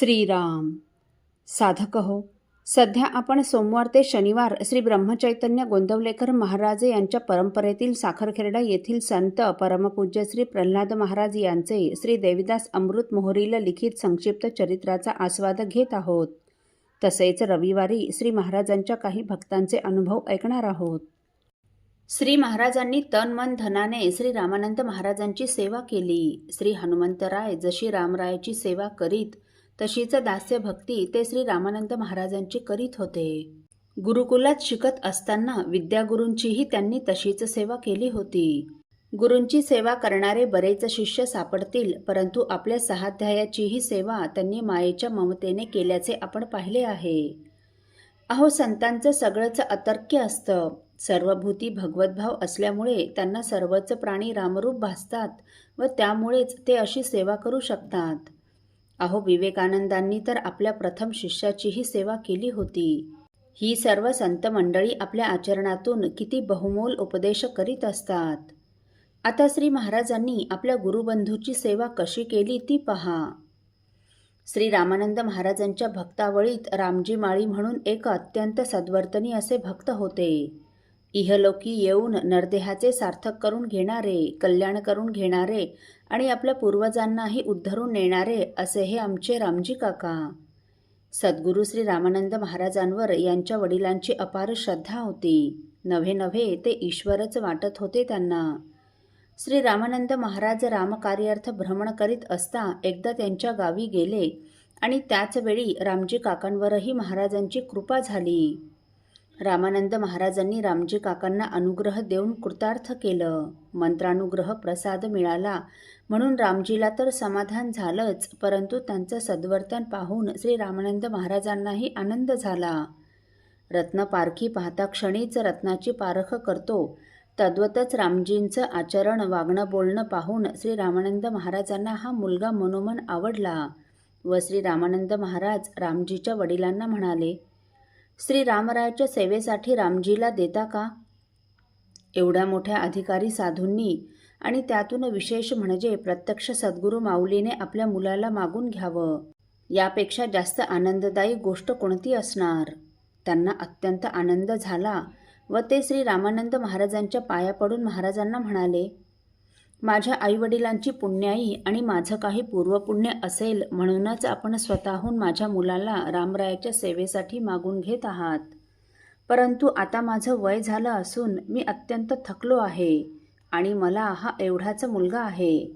श्रीराम। साधक हो सध्या आपण सोमवार ते शनिवार श्री ब्रह्मचैतन्य गोंदवलेकर महाराज यांच्या परंपरेतील साखरखेरडा येथील संत परमपूज्य श्री प्रल्हाद महाराज यांचे श्री देविदास अमृत मोहरीला लिखित संक्षिप्त चरित्राचा आस्वाद घेत आहोत. तसेच रविवारी श्री महाराजांच्या काही भक्तांचे अनुभव ऐकणार आहोत. श्री महाराजांनी तन मन धनाने श्री रामानंद महाराजांची सेवा केली. श्री हनुमंतराय जशी रामरायाची सेवा करीत तशीच दास्य भक्ती ते श्री रामानंद महाराजांची करीत होते. गुरुकुलात शिकत असताना विद्यागुरूंचीही त्यांनी तशीच सेवा केली होती. गुरूंची सेवा करणारे बरेच शिष्य सापडतील परंतु आपल्या सहाध्यायाचीही सेवा त्यांनी मायेच्या ममतेने केल्याचे आपण पाहिले आहे. अहो संतांचं सगळंच अतर्क्य असतं. सर्वभूती भगवतभाव असल्यामुळे त्यांना सर्वच प्राणी रामरूप भासतात व त्यामुळेच ते अशी सेवा करू शकतात. अहो विवेकानंदांनी तर आपल्या प्रथम शिष्याचीही सेवा केली होती. ही सर्व संत मंडळी आपल्या आचरणातून किती बहुमोल उपदेश करीत असतात. आता श्री महाराजांनी आपल्या गुरुबंधूची सेवा कशी केली ती पहा. श्री रामानंद महाराजांच्या भक्तावळीत रामजी माळी म्हणून एक अत्यंत सद्वर्तनी असे भक्त होते. इहलोकी येऊन नरदेहाचे सार्थक करून घेणारे कल्याण करून घेणारे आणि आपल्या पूर्वजांनाही उद्धरून नेणारे असे हे आमचे रामजी काका. सद्गुरू श्री रामानंद महाराजांवर यांच्या वडिलांची अपार श्रद्धा होती. नव्हे नव्हे ते ईश्वरच वाटत होते त्यांना. श्री रामानंद महाराज रामकार्यार्थ भ्रमण करीत असता एकदा त्यांच्या गावी गेले आणि त्याचवेळी रामजी काकांवरही महाराजांची कृपा झाली. रामानंद महाराजांनी रामजी काकांना अनुग्रह देऊन कृतार्थ केलं. मंत्रानुग्रह प्रसाद मिळाला. म्हणून रामजीला तर समाधान झालंच परंतु त्यांचं सद्वर्तन पाहून श्री रामानंद महाराजांनाही आनंद झाला. रत्न पारखी पाहता क्षणीच रत्नाची पारख करतो. तद्वतच रामजींचं आचरण वागणं बोलणं पाहून श्री रामानंद महाराजांना हा मुलगा मनोमन आवडला व श्री रामानंद महाराज रामजीच्या वडिलांना म्हणाले श्री रामरायाच्या सेवेसाठी रामजीला देता का? एवढ्या मोठ्या अधिकारी साधूंनी आणि त्यातून विशेष म्हणजे प्रत्यक्ष सद्गुरू माऊलीने आपल्या मुलाला मागून घ्यावं. यापेक्षा जास्त आनंददायी गोष्ट कोणती असणार? त्यांना अत्यंत आनंद झाला व ते श्री रामानंद महाराजांच्या पाया पडून महाराजांना म्हणाले माझ्या आईवडिलांची पुण्याई आणि माझं काही पूर्वपुण्य असेल म्हणूनच आपण स्वतःहून माझ्या मुलाला रामरायाच्या सेवेसाठी मागून घेत आहात. परंतु आता माझं वय झालं असून मी अत्यंत थकलो आहे आणि मला हा एवढाच मुलगा आहे.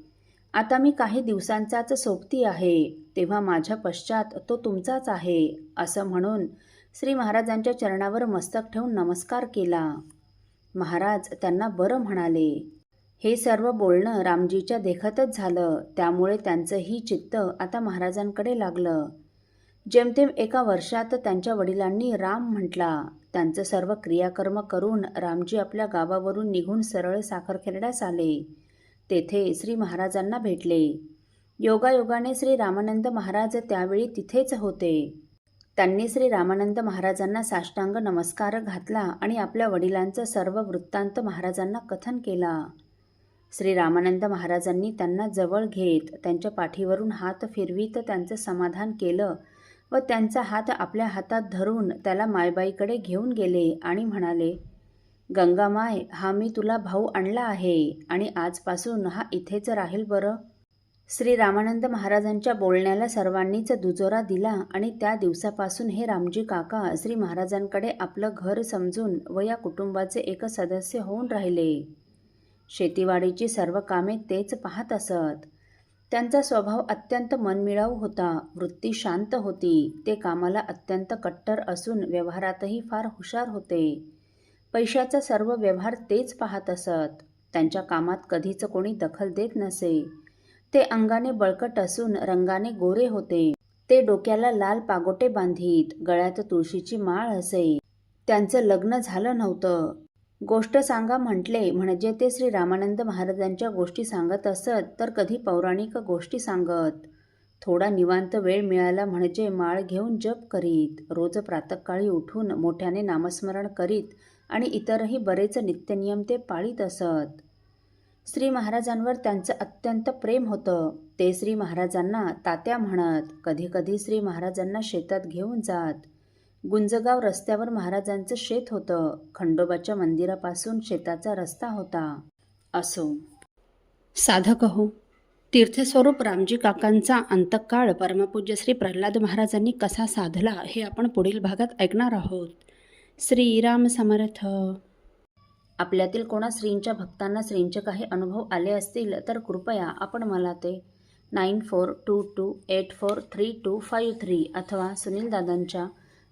आता मी काही दिवसांचाच सोबती आहे तेव्हा माझ्या पश्चात तो तुमचाच आहे असं म्हणून श्री महाराजांच्या चरणावर मस्तक ठेवून नमस्कार केला. महाराज त्यांना बरं म्हणाले हे सर्व बोलणं रामजीच्या देखतच झालं. त्यामुळे त्यांचंही चित्त आता महाराजांकडे लागलं. जेमतेम एका वर्षात त्यांच्या वडिलांनी राम म्हटला त्यांचं सर्व क्रियाकर्म करून रामजी आपल्या गावावरून निघून सरळ साखरखेरड्यास आले. तेथे श्री महाराजांना भेटले. योगायोगाने श्री रामानंद महाराज त्यावेळी तिथेच होते. त्यांनी श्री रामानंद महाराजांना साष्टांग नमस्कार घातला आणि आपल्या वडिलांचं सर्व वृत्तांत महाराजांना कथन केला. श्री रामानंद महाराजांनी त्यांना जवळ घेत त्यांच्या पाठीवरून हात फिरवीत त्यांचं समाधान केलं व त्यांचा हात आपल्या हातात धरून त्याला मायबाईकडे घेऊन गेले आणि म्हणाले गंगामाय हा मी तुला भाऊ आणला आहे आणि आजपासून हा इथेच राहील बरं श्री रामानंद महाराजांच्या बोलण्याला सर्वांनीच दुजोरा दिला आणि त्या दिवसापासून हे रामजी काका श्री महाराजांकडे आपलं घर समजून व या कुटुंबाचे एक सदस्य होऊन राहिले. शेतीवाडीची सर्व कामे तेच पाहत असत. त्यांचा स्वभाव अत्यंत मनमिळाऊ होता. वृत्ती शांत होती. ते कामाला अत्यंत कट्टर असून व्यवहारातही फार हुशार होते. पैशाचा सर्व व्यवहार तेच पाहत असत. त्यांच्या कामात कधीच कोणी दखल देत नसे. ते अंगाने बळकट असून रंगाने गोरे होते. ते डोक्याला लाल पागोटे बांधीत गळ्यात तुळशीची माळ असे. त्यांचं लग्न झालं नव्हतं. गोष्ट सांगा म्हटले म्हणजे ते श्री रामानंद महाराजांच्या गोष्टी सांगत असत तर कधी पौराणिक गोष्टी सांगत. थोडा निवांत वेळ मिळाला म्हणजे माळ घेऊन जप करीत. रोज प्रातकाळी उठून मोठ्याने नामस्मरण करीत आणि इतरही बरेच नित्यनियम ते पाळीत असत. श्री महाराजांवर त्यांचं अत्यंत प्रेम होतं. ते श्री महाराजांना तात्या म्हणत कधीकधी श्री महाराजांना शेतात घेऊन जात. गुंजगाव रस्त्यावर महाराजांचं शेत होतं. खंडोबाच्या मंदिरापासून शेताचा रस्ता होता. असो. साधक हो तीर्थस्वरूप रामजी काकांचा अंतकाळ परमपूज्य श्री प्रल्हाद महाराजांनी कसा साधला हे आपण पुढील भागात ऐकणार आहोत. श्रीराम समर्थ. आपल्यातील कोणा श्रींच्या भक्तांना श्रींचे काही अनुभव आले असतील तर कृपया आपण मला ते nine four two two eight four three two five three अथवा सुनील दादांच्या